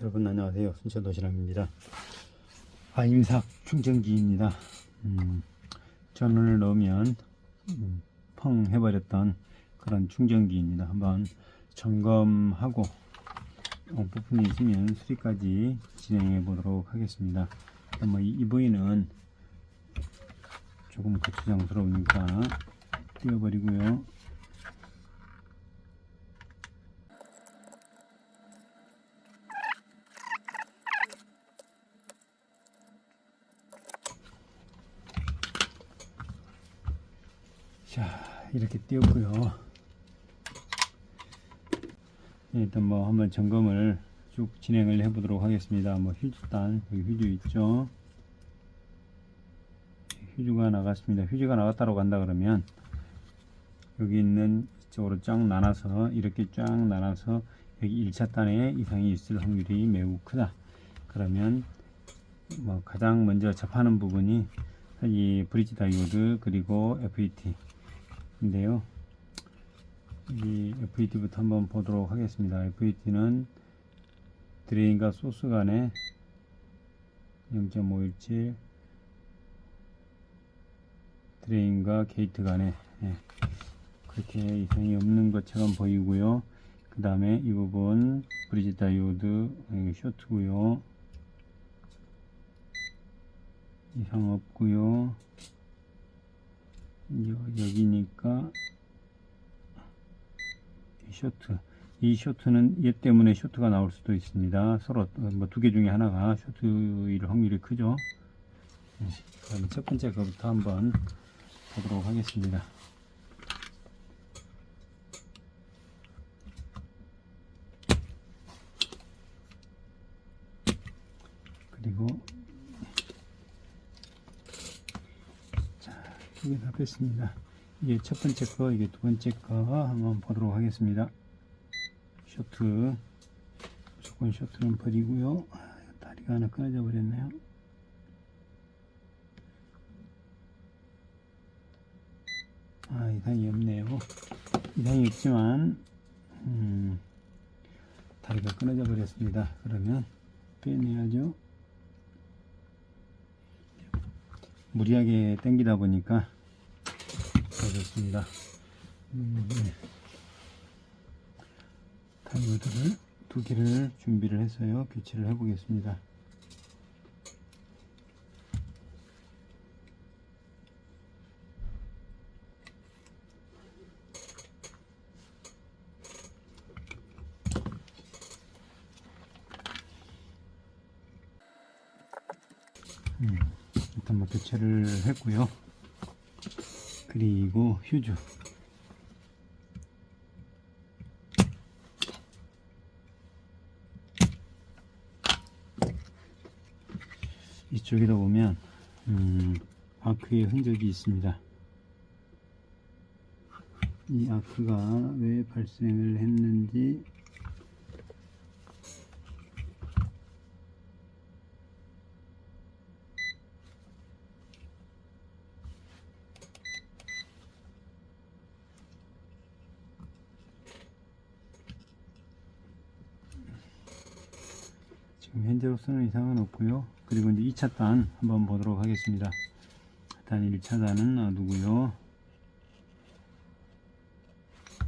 여러분 안녕하세요. 순천 도시락입니다. 아임삭 충전기입니다. 음, 전원을 넣으면 음, 펑 해버렸던 그런 충전기입니다. 한번 점검하고 어, 부품이 있으면 수리까지 진행해 보도록 하겠습니다. 뭐 이, 이 부위는 조금 거추장스러우니까 띄워버리고요. 자 이렇게 띄웠고요. 네, 일단 뭐 한번 점검을 쭉 진행을 해 보도록 하겠습니다. 뭐 휴즈단 여기 휴즈 있죠? 휴즈가 나갔습니다. 휴즈가 나갔다고 간다 그러면 여기 있는 이쪽으로 쫙 나눠서 이렇게 쫙 나눠서 여기 1차 단에 이상이 있을 확률이 매우 크다. 그러면 뭐 가장 먼저 접하는 부분이 이 브릿지 다이오드 그리고 FET 인데요. 이 FET부터 한번 보도록 하겠습니다. FET는 드레인과 소스 간에 0.517 드레인과 게이트 간에 예, 그렇게 이상이 없는 것처럼 보이고요. 그 다음에 이 부분 브리지 다이오드 여기 쇼트고요. 이상 없고요. 여, 여기니까 이 쇼트 이 쇼트는 얘 때문에 쇼트가 나올 수도 있습니다. 서로 뭐 두 개 중에 하나가 쇼트일 확률이 크죠? 네, 그럼 첫 번째 거부터 한번 보도록 하겠습니다 그리고 두 개 다 뺐습니다. 이게 첫 번째 거, 이게 두 번째 거 한번 보도록 하겠습니다. 쇼트, 무조건 쇼트는 버리고요. 다리가 하나 끊어져 버렸네요. 아, 이상이 없네요. 이상이 없지만, 음, 다리가 끊어져 버렸습니다. 그러면 빼내야죠. 무리하게 당기다 보니까 그렇습니다. 음, 네. 다이오드를 두 개를 준비를 해서요 교체를 해 보겠습니다. 음, 일단 뭐 교체를 했고요. 그리고 휴즈 이쪽에다 보면 음, 아크의 흔적이 있습니다. 이 아크가 왜 발생을 했는지 지금 현재로서는 이상은 없고요. 그리고 이제 2차 단 한번 보도록 하겠습니다. 일단 1차 단은 놔두고요.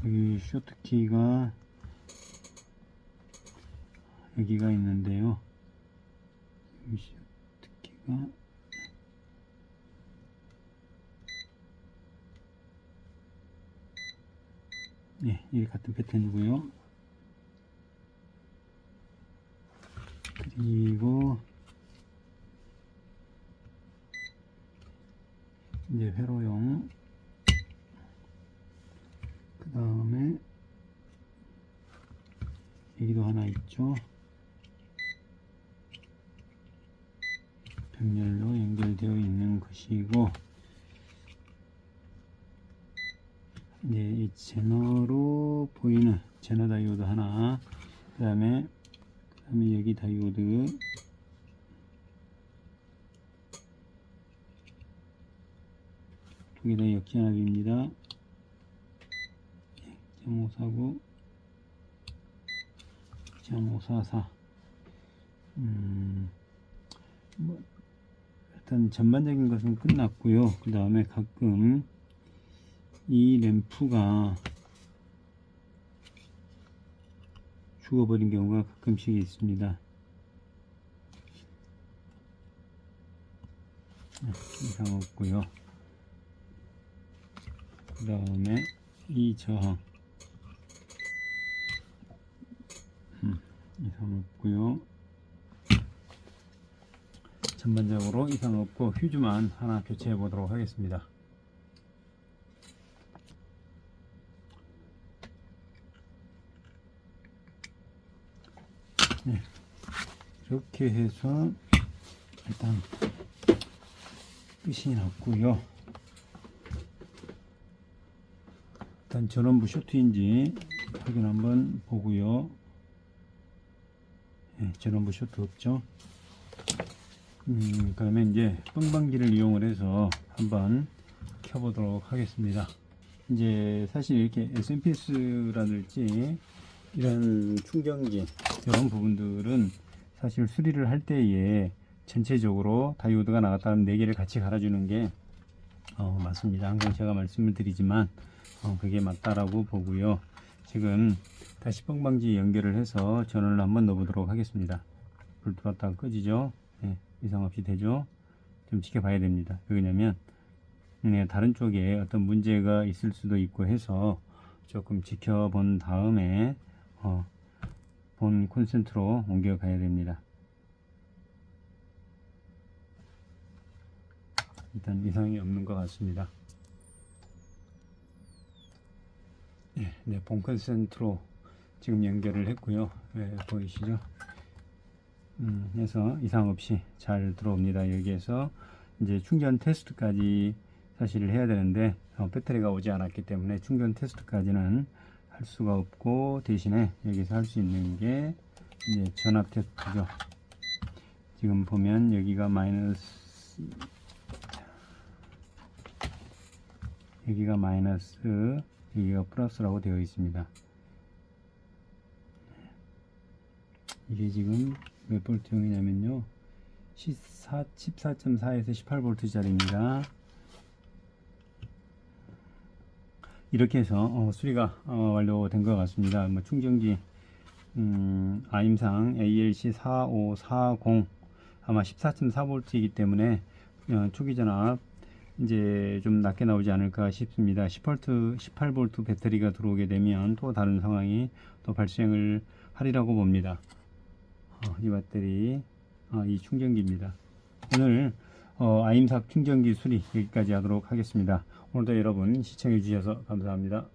여기 쇼트키가 여기가 있는데요. 쇼트키가 네, 이 같은 패턴이고요. 그리고 이제 회로용 그 다음에 여기도 하나 있죠? 병렬로 연결되어 있는 것이고 이제 이 제너로 보이는 제너 다이오드 하나 그 다음에 그 다음에 여기 다이오드 두 개 다 역전압입니다. 0.549 0.544 음, 뭐, 일단 전반적인 것은 끝났고요. 그 다음에 가끔 이 램프가 죽어버린 경우가 가끔씩 있습니다. 네, 이상 없고요. 그 다음에 이 저항 음, 이상 없고요. 전반적으로 이상 없고 휴즈만 하나 교체해 보도록 하겠습니다. 네, 이렇게 해서 일단 끝이 났고요. 일단 전원부 쇼트인지 확인 한번 보고요. 네, 전원부 쇼트 없죠. 음, 그러면 이제 뻥방기를 이용을 해서 한번 켜보도록 하겠습니다. 이제 사실 이렇게 SMPS라든지 이런 충전기 이런 부분들은 사실 수리를 할 때에 전체적으로 다이오드가 나갔다는 4개를 같이 갈아주는 게 어, 맞습니다. 항상 제가 말씀을 드리지만 어, 그게 맞다라고 보고요. 지금 다시 뻥방지 연결을 해서 전원을 한번 넣어보도록 하겠습니다. 불 들어왔다가 꺼지죠. 네, 이상 없이 되죠. 좀 지켜봐야 됩니다. 왜냐면 네, 다른 쪽에 어떤 문제가 있을 수도 있고 해서 조금 지켜본 다음에 어, 본 콘센트로 옮겨가야 됩니다. 일단 이상이 없는 것 같습니다. 네, 네, 본 콘센트로 지금 연결을 했고요. 네, 보이시죠? 음, 해서 이상 없이 잘 들어옵니다. 여기에서 이제 충전 테스트까지 사실 해야 되는데 어, 배터리가 오지 않았기 때문에 충전 테스트까지는 할 수가 없고 대신에 여기서 할 수 있는 게 이제 전압 테스트죠. 지금 보면 여기가 마이너스 여기가 마이너스 여기가 플러스라고 되어 있습니다. 이게 지금 몇 볼트용이냐면요 14, 14.4에서 18볼트 짜리입니다. 이렇게 해서 어, 수리가 어, 완료된 것 같습니다. 뭐 충전기 음, 아임상 ALC 4540 아마 14.4V이기 때문에 어, 초기 전압 이제 좀 낮게 나오지 않을까 싶습니다. 10V, 18V 배터리가 들어오게 되면 또 다른 상황이 또 발생을 하리라고 봅니다. 어, 이 배터리, 어, 이 충전기입니다. 오늘 어, 아임삭 충전기 수리 여기까지 하도록 하겠습니다. 오늘도 여러분 시청해 주셔서 감사합니다.